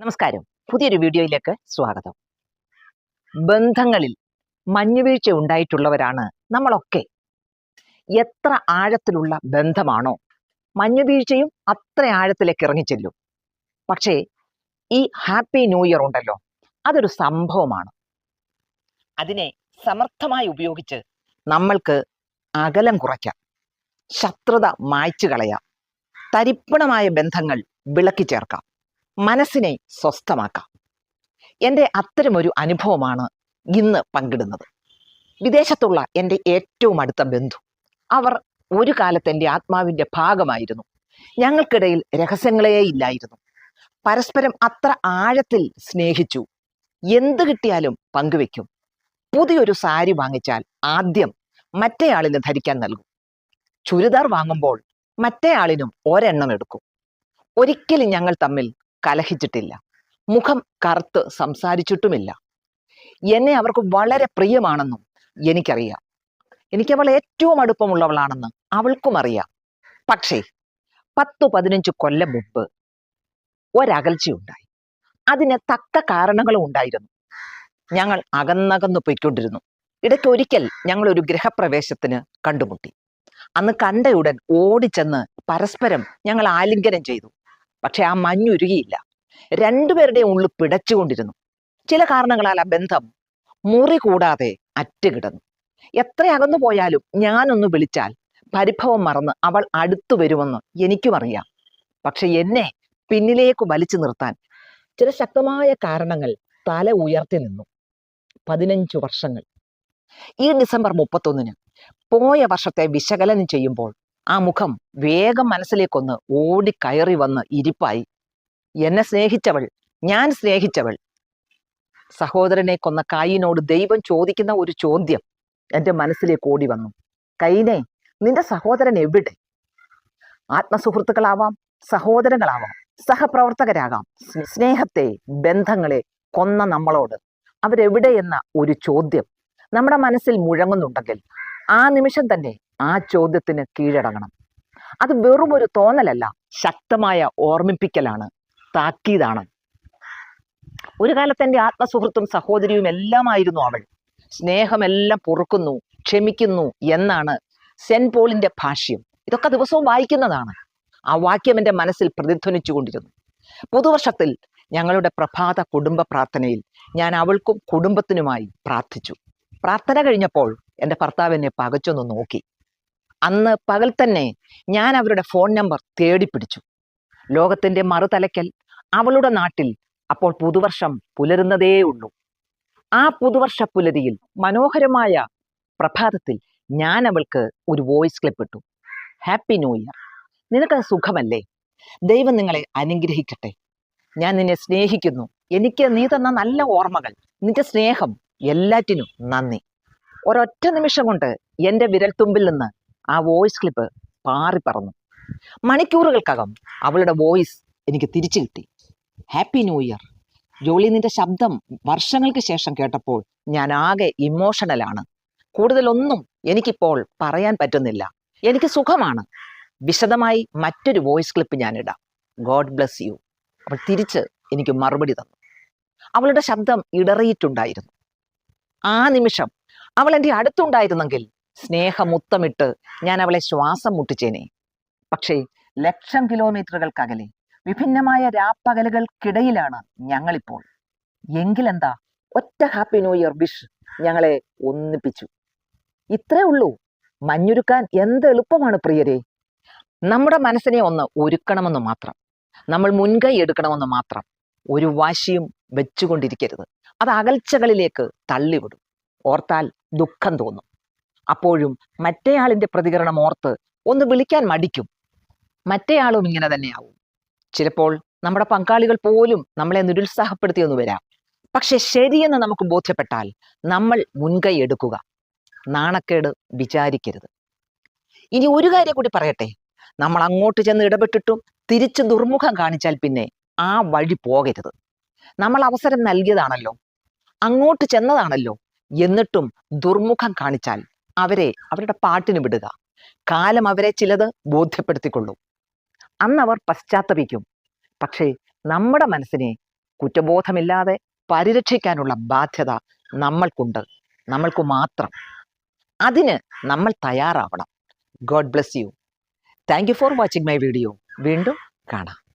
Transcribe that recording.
നമസ്കാരം. പുതിയൊരു വീഡിയോയിലേക്ക് സ്വാഗതം. ബന്ധങ്ങളിൽ മഞ്ഞുവീഴ്ച ഉണ്ടായിട്ടുള്ളവരാണ് നമ്മളൊക്കെ. എത്ര ആഴത്തിലുള്ള ബന്ധമാണോ മഞ്ഞുവീഴ്ചയും അത്ര ആഴത്തിലേക്ക് ഇറങ്ങിച്ചെല്ലും. പക്ഷേ ഈ ഹാപ്പി ന്യൂ ഇയർ ഉണ്ടല്ലോ അതൊരു സംഭവമാണ്. അതിനെ സമർത്ഥമായി ഉപയോഗിച്ച് നമ്മൾക്ക് അകലം കുറയ്ക്കാം ശത്രുത മായ്ച്ചു കളയാം തരിപ്പണമായ ബന്ധങ്ങൾ വിളക്കി ചേർക്കാം. മനസ്സിനെ സ്വസ്ഥമാക്കാം. എന്റെ അത്തരമൊരു അനുഭവമാണ് ഇന്ന് പങ്കിടുന്നത്. വിദേശത്തുള്ള എന്റെ ഏറ്റവും അടുത്ത ബന്ധു. അവർ ഒരു കാലത്ത് എന്റെ ആത്മാവിന്റെ ഭാഗമായിരുന്നു. ഞങ്ങൾക്കിടയിൽ രഹസ്യങ്ങളേ ഇല്ലായിരുന്നു. പരസ്പരം അത്ര ആഴത്തിൽ സ്നേഹിച്ചു. എന്ത് കിട്ടിയാലും പങ്കുവെക്കും. പുതിയൊരു സാരി വാങ്ങിച്ചാൽ ആദ്യം മറ്റേയാളിന് ധരിക്കാൻ നൽകും. ചുരിദാർ വാങ്ങുമ്പോൾ മറ്റേയാളിനും ഒരെണ്ണം എടുക്കും. ഒരിക്കലും ഞങ്ങൾ തമ്മിൽ കലഹിച്ചിട്ടില്ല. മുഖം കറുത്ത് സംസാരിച്ചിട്ടുമില്ല. എന്നെ അവർക്ക് വളരെ പ്രിയമാണെന്നും എനിക്കറിയാം. എനിക്ക് അവൾ ഏറ്റവും അടുപ്പമുള്ളവളാണെന്ന് അവൾക്കും അറിയാം. പക്ഷേ പത്തു പതിനഞ്ച് കൊല്ലം മുമ്പ് ഒരകൽച്ചയുണ്ടായി. അതിന് തക്ക കാരണങ്ങളും ഉണ്ടായിരുന്നു. ഞങ്ങൾ അകന്നകന്നു പോയിക്കൊണ്ടിരുന്നു. ഇടയ്ക്ക് ഒരിക്കൽ ഞങ്ങൾ ഒരു ഗൃഹപ്രവേശത്തിന് കണ്ടുമുട്ടി. അന്ന് കണ്ടയുടൻ ഓടിച്ചെന്ന് പരസ്പരം ഞങ്ങൾ ആലിംഗനം ചെയ്തു. പക്ഷെ ആ മഞ്ഞുരുകിയില്ല രണ്ടുപേരുടെയും ഉള്ളിൽ പിടച്ചുകൊണ്ടിരുന്നു. ചില കാരണങ്ങളാൽ ആ ബന്ധം മുറി കൂടാതെ അറ്റുകിടന്നു. എത്ര അകന്നു പോയാലും ഞാനൊന്ന് വിളിച്ചാൽ പരിഭവം മറന്ന് അവൾ അടുത്തു വരുമെന്ന് എനിക്കും അറിയാം. പക്ഷെ എന്നെ പിന്നിലേക്ക് വലിച്ചു നിർത്താൻ ചില ശക്തമായ കാരണങ്ങൾ തല ഉയർത്തി നിന്നു. പതിനഞ്ചു വർഷങ്ങൾ. ഈ ഡിസംബർ മുപ്പത്തൊന്നിന് പോയ വർഷത്തെ വിശകലനം ചെയ്യുമ്പോൾ ആ മുഖം വേഗം മനസ്സിലേക്കൊന്ന് ഓടിക്കയറി വന്ന് ഇരിപ്പായി. എന്നെ സ്നേഹിച്ചവൾ ഞാൻ സ്നേഹിച്ചവൾ. സഹോദരനെ കൊന്ന കായിനോട് ദൈവം ചോദിക്കുന്ന ഒരു ചോദ്യം എന്റെ മനസ്സിലേക്ക് ഓടി വന്നു. കൈനെ നിന്റെ സഹോദരൻ എവിടെ? ആത്മസുഹൃത്തുക്കളാവാം സഹോദരങ്ങളാവാം സഹപ്രവർത്തകരാകാം. സ്നേഹത്തെ ബന്ധങ്ങളെ കൊന്ന നമ്മളോട്. അവരെവിടെയെന്ന ഒരു ചോദ്യം നമ്മുടെ മനസ്സിൽ മുഴങ്ങുന്നുണ്ടെങ്കിൽ ആ നിമിഷം തന്നെ ആ ചോദ്യത്തിന് കീഴടങ്ങണം. അത് വെറും ഒരു തോന്നലല്ല ശക്തമായ ഓർമ്മിപ്പിക്കലാണ് താക്കീതാണ്. ഒരു കാലത്ത് എന്റെ ആത്മസുഹൃത്തും സഹോദരിയും എല്ലാമായിരുന്നു അവൾ. സ്നേഹമെല്ലാം പൊറുക്കുന്നു ക്ഷമിക്കുന്നു എന്നാണ് സെന്റ് പോളിന്റെ ഭാഷ്യം. ഇതൊക്കെ ദിവസവും വായിക്കുന്നതാണ്. ആ വാക്യം എന്റെ മനസ്സിൽ പ്രതിധ്വനിച്ചു കൊണ്ടിരുന്നു പുതുവർഷത്തിൽ ഞങ്ങളുടെ പ്രഭാത കുടുംബ പ്രാർത്ഥനയിൽ ഞാൻ അവൾക്കും കുടുംബത്തിനുമായി പ്രാർത്ഥിച്ചു. പ്രാർത്ഥന കഴിഞ്ഞപ്പോൾ എന്റെ ഭർത്താവ് എന്നെ പകച്ചൊന്ന് നോക്കി. അന്ന് പകൽ തന്നെ ഞാൻ അവരുടെ ഫോൺ നമ്പർ തേടിപ്പിടിച്ചു ലോകത്തിന്റെ മറുതലയ്ക്കൽ അവളുടെ നാട്ടിൽ അപ്പോൾ പുതുവർഷം പുലരുന്നതേ ഉള്ളൂ. ആ പുതുവർഷ പുലരിയിൽ മനോഹരമായ പ്രഭാതത്തിൽ ഞാൻ അവൾക്ക് ഒരു വോയിസ് ക്ലിപ്പ് ഇട്ടു. ഹാപ്പി ന്യൂ ഇയർ നിനക്ക് സുഖമല്ലേ? ദൈവം നിങ്ങളെ അനുഗ്രഹിക്കട്ടെ. ഞാൻ നിന്നെ സ്നേഹിക്കുന്നു. എനിക്ക് നീ തന്ന നല്ല ഓർമ്മകൾ നിന്റെ സ്നേഹം എല്ലാറ്റിനും നന്ദി. ഒരൊറ്റ നിമിഷം കൊണ്ട് എന്റെ വിരൽത്തുമ്പിൽ നിന്ന് ആ വോയിസ് ക്ലിപ്പ് പാറി പറന്നു. മണിക്കൂറുകൾക്കകം അവളുടെ വോയിസ് എനിക്ക് തിരിച്ചു കിട്ടി. ഹാപ്പി ന്യൂ ഇയർ ജോളി നിന്റെ ശബ്ദം വർഷങ്ങൾക്ക് ശേഷം കേട്ടപ്പോൾ ഞാൻ ആകെ ഇമോഷണലാണ് കൂടുതലൊന്നും എനിക്കിപ്പോൾ പറയാൻ പറ്റുന്നില്ല. എനിക്ക് സുഖമാണ്. വിശദമായി മറ്റൊരു വോയിസ് ക്ലിപ്പ് ഞാൻ ഇടാം. ഗോഡ് ബ്ലെസ് യു അവൾ തിരിച്ച് എനിക്ക് മറുപടി തന്നു. അവളുടെ ശബ്ദം ഇടറിയിട്ടുണ്ടായിരുന്നു. ആ നിമിഷം അവൾ എന്റെ അടുത്തുണ്ടായിരുന്നെങ്കിൽ സ്നേഹമുത്തമിട്ട് ഞാൻ അവളെ ശ്വാസം മുട്ടിച്ചേനെ. പക്ഷേ ലക്ഷം കിലോമീറ്ററുകൾക്കകലെ വിഭിന്നമായ രാപ്പകലുകൾക്കിടയിലാണ് ഞങ്ങളിപ്പോൾ. എങ്കിലെന്താ? ഒറ്റ ഹാപ്പി ന്യൂ ഇയർ വിഷ് ഞങ്ങളെ ഒന്നിപ്പിച്ചു. ഇത്രേ ഉള്ളൂ. മഞ്ഞുരുക്കാൻ എന്ത് എളുപ്പമാണ് പ്രിയരെ? നമ്മുടെ മനസ്സിനെ ഒന്ന് ഒരുക്കണമെന്ന് മാത്രം. നമ്മൾ മുൻകൈ എടുക്കണമെന്ന് മാത്രം. ഒരു വാശിയും വെച്ചുകൊണ്ടിരിക്കരുത്. അത് അകൽച്ചകളിലേക്ക് തള്ളിവിടും. ഓർത്താൽ ദുഃഖം തോന്നും. അപ്പോഴും മറ്റേയാളിന്റെ പ്രതികരണം ഓർത്ത് ഒന്ന് വിളിക്കാൻ മടിക്കും. മറ്റേയാളും ഇങ്ങനെ തന്നെയാവും. ചിലപ്പോൾ നമ്മുടെ പങ്കാളികൾ പോലും നമ്മളെ നിരുത്സാഹപ്പെടുത്തിയെന്ന് വരാം. പക്ഷെ ശരിയെന്ന് നമുക്ക് ബോധ്യപ്പെട്ടാൽ നമ്മൾ മുൻകൈ എടുക്കുക. നാണക്കേട് വിചാരിക്കരുത്. ഇനി ഒരു കാര്യം കൂടി പറയട്ടെ. നമ്മൾ അങ്ങോട്ട് ചെന്ന് ഇടപെട്ടിട്ടും തിരിച്ച് ദുർമുഖം കാണിച്ചാൽ പിന്നെ ആ വഴി പോകരുത്. നമ്മൾ അവസരം നൽകിയതാണല്ലോ. അങ്ങോട്ട് ചെന്നതാണല്ലോ. എന്നിട്ടും ദുർമുഖം കാണിച്ചാൽ അവരെ അവരുടെ പാട്ടിന് വിടുക. കാലം അവരെ ചിലത് ബോധ്യപ്പെടുത്തിക്കൊള്ളും. അന്ന് അവർ പശ്ചാത്തപിക്കും. പക്ഷേ നമ്മുടെ മനസ്സിനെ കുറ്റബോധമില്ലാതെ പരിരക്ഷിക്കാനുള്ള ബാധ്യത നമ്മൾക്കുണ്ട്. നമ്മൾക്ക് മാത്രം. അതിന് നമ്മൾ തയ്യാറാവണം. God bless you. Thank you for watching my video. വീണ്ടും കാണാം.